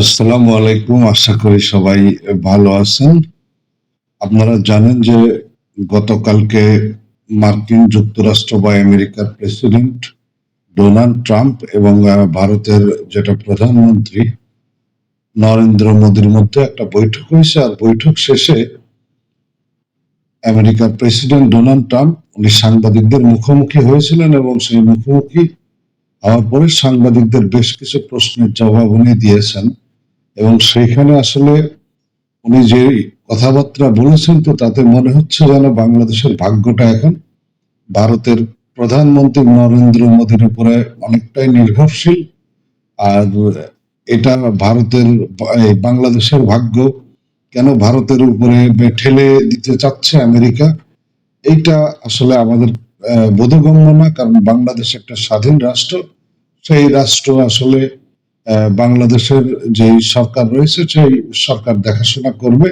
আসসালামু আলাইকুম, আশা করি সবাই ভালো আছেন। আপনারা জানেন যে গতকালকে মার্কিন যুক্তরাষ্ট্র বা আমেরিকার প্রেসিডেন্ট ডোনাল্ড ট্রাম্প এবং ভারতের যেটা প্রধানমন্ত্রী নরেন্দ্র মোদীর মধ্যে একটা বৈঠক হয়েছে। আর বৈঠক শেষে আমেরিকার প্রেসিডেন্ট ডোনাল্ড ট্রাম্প, উনি সাংবাদিকদের মুখোমুখি হয়েছিলেন এবং সেই মুখোমুখি হওয়ার পরে সাংবাদিকদের বেশ কিছু প্রশ্নের জবাব উনি দিয়েছেন। এবং সেইখানে আসলে উনি যে কথাবার্তা বলেছেন তো তাতে মনে হচ্ছে যেন বাংলাদেশের ভাগ্যটা এখন ভারতের প্রধানমন্ত্রী নরেন্দ্র মোদীর উপরে অনেকটাই নির্ভরশীল। আর এটা ভারতের বাংলাদেশের ভাগ্য কেন ভারতের উপরে ঠেলে দিতে চাচ্ছে আমেরিকা, এইটা আসলে আমাদের বোধগম্য না, কারণ বাংলাদেশ একটা স্বাধীন রাষ্ট্র। সেই রাষ্ট্র আসলে বাংলাদেশের যে সরকার রয়েছে, সেই সরকার দেখাশোনা করবে।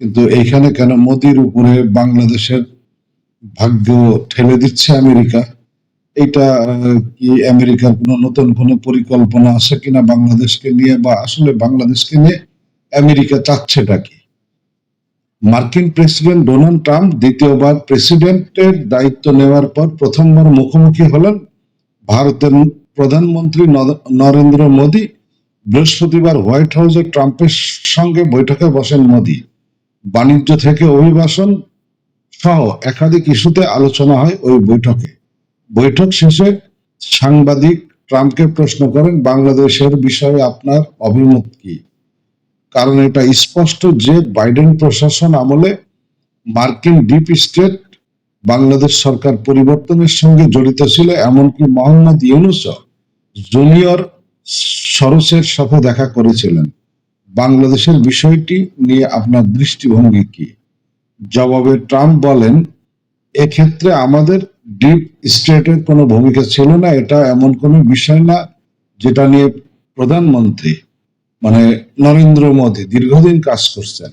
কিন্তু এইখানে কেন মোদির উপরে বাংলাদেশের ভাগ্য ঠেলে দিচ্ছে আমেরিকা? এইটা কি আমেরিকার কোনো নতুন কোনো পরিকল্পনা আছে কিনা বাংলাদেশকে নিয়ে, বা আসলে বাংলাদেশকে নিয়ে আমেরিকা চাচ্ছেটা কি? মার্কিন প্রেসিডেন্ট ডোনাল্ড ট্রাম্প দ্বিতীয়বার প্রেসিডেন্টের দায়িত্ব নেওয়ার পর প্রথমবার মুখোমুখি হলেন ভারতের প্রধানমন্ত্রী নদ- নরেন্দ্র মোদী বৃহস্পতিবার হোয়াইট হাউসে ট্রাম্পের সঙ্গে বৈঠকে বসেন মোদী। বাণিজ্য থেকে অভিবাসন সহ একাধিক ইস্যুতে আলোচনা হয় ওই বৈঠকে। বৈঠক শেষে সাংবাদিক ট্রাম্পকে প্রশ্ন করেন, বাংলাদেশের বিষয়ে আপনার অভিমত কি? কারণ এটা স্পষ্ট যে বাইডেন প্রশাসন আমলে মার্কিন ডিপ স্টেট বাংলাদেশ সরকার পরিবর্তনের সঙ্গে জড়িত ছিল, এমনকি মোহাম্মদ ইউনুস জুনিয়র সরসের সাথে দেখা করেছিলেন। বাংলাদেশের বিষয়টি নিয়ে আপনার দৃষ্টিভঙ্গি কি? জবাবে ট্রাম্প বলেন, এক্ষেত্রে আমাদের ডিপ স্টেটের কোনো ভূমিকা ছিল না, এটা এমন কোনো বিষয় না যেটা নিয়ে প্রধানমন্ত্রী মানে নরেন্দ্র মোদী দীর্ঘদিন কাজ করছেন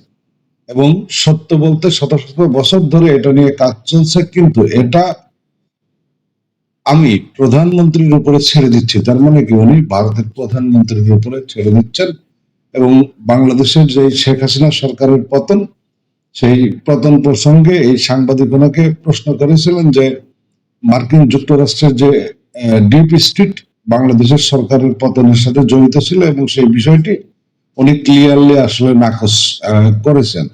এবং সত্য বলতে শত শত বছর ধরে এটা নিয়ে কাজ চলছে, কিন্তু এটা আমি প্রধানমন্ত্রীর উপরে ছেড়ে দিচ্ছি। তার মানে কি? উনি ভারতের প্রধানমন্ত্রীর উপরে ছেড়ে দিচ্ছেন এবং বাংলাদেশের যে শেখ হাসিনা সরকারের পতন, সেই পতন প্রসঙ্গে এই সাংবাদিক ওনাকে প্রশ্ন করেছিলেন যে, মার্কিন যুক্তরাষ্ট্রের যে ডিপ স্ট্রিট, বাংলাদেশের সরকারের পতনের সাথে জড়িত ছিল এবং সেই বিষয়টি উনি ক্লিয়ারলি আসলে নাকচ করেছেন।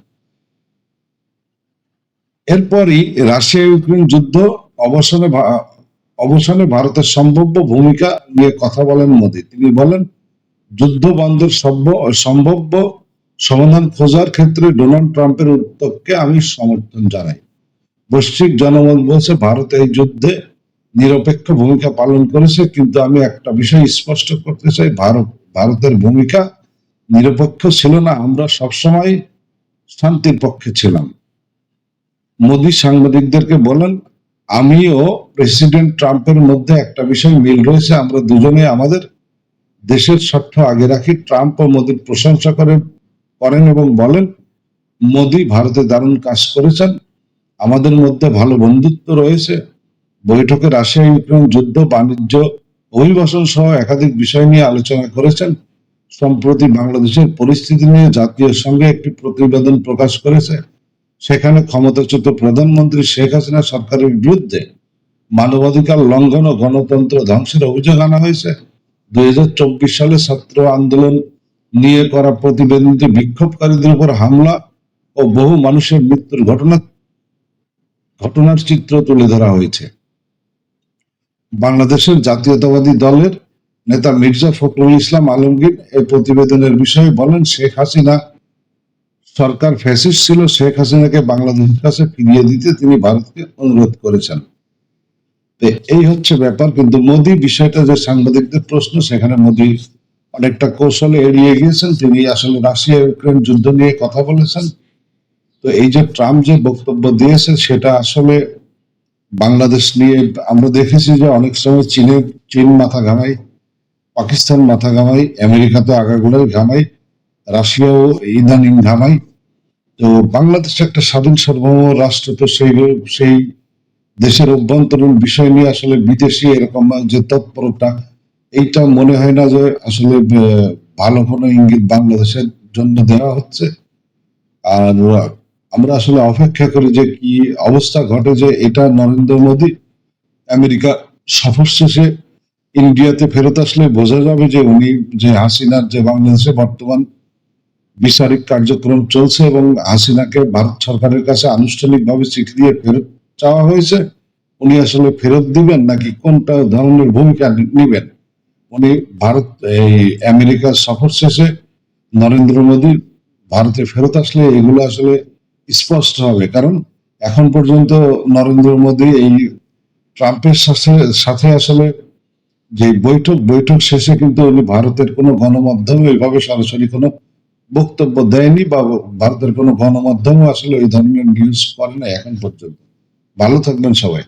এরপরই রাশিয়া ইউক্রেন যুদ্ধ অবসানে অবসানে ভারতের সম্ভাব্য ভূমিকা নিয়ে কথা বলেন মোদী। তিনি বলেন, যুদ্ধ বন্ধের সম্ভাব্য সমাধান খোঁজার ক্ষেত্রে ডোনাল্ড ট্রাম্পের উদ্যোগকে আমি সমর্থন জানাই। বৈশ্বিক জনমত বলছে, ভারত এই যুদ্ধে নিরপেক্ষ ভূমিকা পালন করেছে, কিন্তু আমি একটা বিষয় স্পষ্ট করতে চাই, ভারত, ভারতের ভূমিকা নিরপেক্ষ ছিল না, আমরা সবসময় শান্তির পক্ষে ছিলাম। মোদী সাংবাদিকদেরকে বলেন আমিও প্রেসিডেন্ট ট্রাম্পের মধ্যে একটা বিষয় মিল রয়েছে, আমরা দুজনে আমাদের দেশের স্বার্থ আগে রাখি। ট্রাম্প ও মোদীর প্রশংসা করে, করেন এবং বলেন, মোদী ভারতে দারুণ কাজ করেছেন। আমাদের মধ্যে ভালো বন্ধুত্ব রয়েছে। বৈঠকে রাশিয়া ইউক্রেন যুদ্ধ, বাণিজ্য, অভিবাসন সহ একাধিক বিষয় নিয়ে আলোচনা করেছেন। সম্প্রতি বাংলাদেশের পরিস্থিতি নিয়ে জাতীয় সঙ্গে একটি প্রতিবেদন প্রকাশ করেছে। সেখানে ক্ষমতাচ্যুত প্রধানমন্ত্রী শেখ হাসিনা সরকারের বিরুদ্ধে মানবাধিকার লঙ্ঘন ও গণতন্ত্র ধ্বংসের অভিযোগ আনা হয়েছে। দু হাজার চব্বিশ সালে ছাত্র আন্দোলন নিয়ে করা প্রতিবেদনটি বিক্ষোভকারীদের উপর হামলা ও বহু মানুষের মৃত্যুর ঘটনা ঘটনার চিত্র তুলে ধরা হয়েছে। বাংলাদেশের জাতীয়তাবাদী দলের নেতা মির্জা ফখরুল ইসলাম আলমগীর এই প্রতিবেদনের বিষয়ে বলেন, শেখ হাসিনা সরকার ফ্যাসিস্ট ছিল, শেখ হাসিনাকে বাংলাদেশের কাছে ফিরিয়ে দিতে তিনি ভারতকে অনুরোধ করেছেন। এই হচ্ছে ব্যাপার, কিন্তু মোদী বিষয়টা যে সাংবাদিকদের প্রশ্ন, সেখানে মোদী অনেকটা কৌশলে এড়িয়ে গিয়েছেন। তিনি আসলে রাশিয়া ইউক্রেন যুদ্ধ নিয়ে কথা বলেছেন। তো এই যে ট্রাম্প যে বক্তব্য দিয়েছে সেটা আসলে বাংলাদেশ নিয়ে আমরা দেখেছি যে অনেক সময় চীনে, চীন মাথা ঘামাই পাকিস্তান মাথা ঘামাই আমেরিকা তো আগাগোড়াই ঘামায়, রাশিয়াও ইদানিং ঘামায়। তো বাংলাদেশ একটা স্বাধীন সার্বভৌম রাষ্ট্র তো সেই সেই দেশের অভ্যন্তরীণ বিষয় নিয়ে আসলে বিদেশি এরকম যে তৎপরতা, এইটা মনে হয় না যে আসলে ভালো কোনো ইঙ্গিত বাংলাদেশের জন্য দেওয়া হচ্ছে। আর আমরা আসলে অপেক্ষা করি যে কি অবস্থা ঘটে যে এটা নরেন্দ্র মোদী, আমেরিকা সফর শেষে ইন্ডিয়াতে ফেরত আসলে বোঝা যাবে যে উনি, যে হাসিনার যে বাংলাদেশে বর্তমান বিচারিক কার্যক্রম চলছে এবং হাসিনাকে ভারত সরকারের কাছে আনুষ্ঠানিকভাবে চিঠি দিয়ে ফেরত চাওয়া হয়েছে। উনি আসলে ফেরত দিবেন নাকি কোনটা ধরনের ভূমিকা নিবেন? উনি ভারত, এই আমেরিকার সফর শেষে নরেন্দ্র মোদী ভারতে ফেরত আসলে এগুলো আসলে স্পষ্ট হবে। কারণ এখন পর্যন্ত নরেন্দ্র মোদী এই ট্রাম্পের সাথে সাথে আসলে যে বৈঠক বৈঠক শেষে কিন্তু উনি ভারতের কোনো গণমাধ্যমে এইভাবে সরাসরি কোনো বক্তব্য দেয়নি বা ভারতের কোনো গণমাধ্যমও আসলে ওই ধরনের নিউজ করে না এখন পর্যন্ত। ভালো থাকবেন সবাই।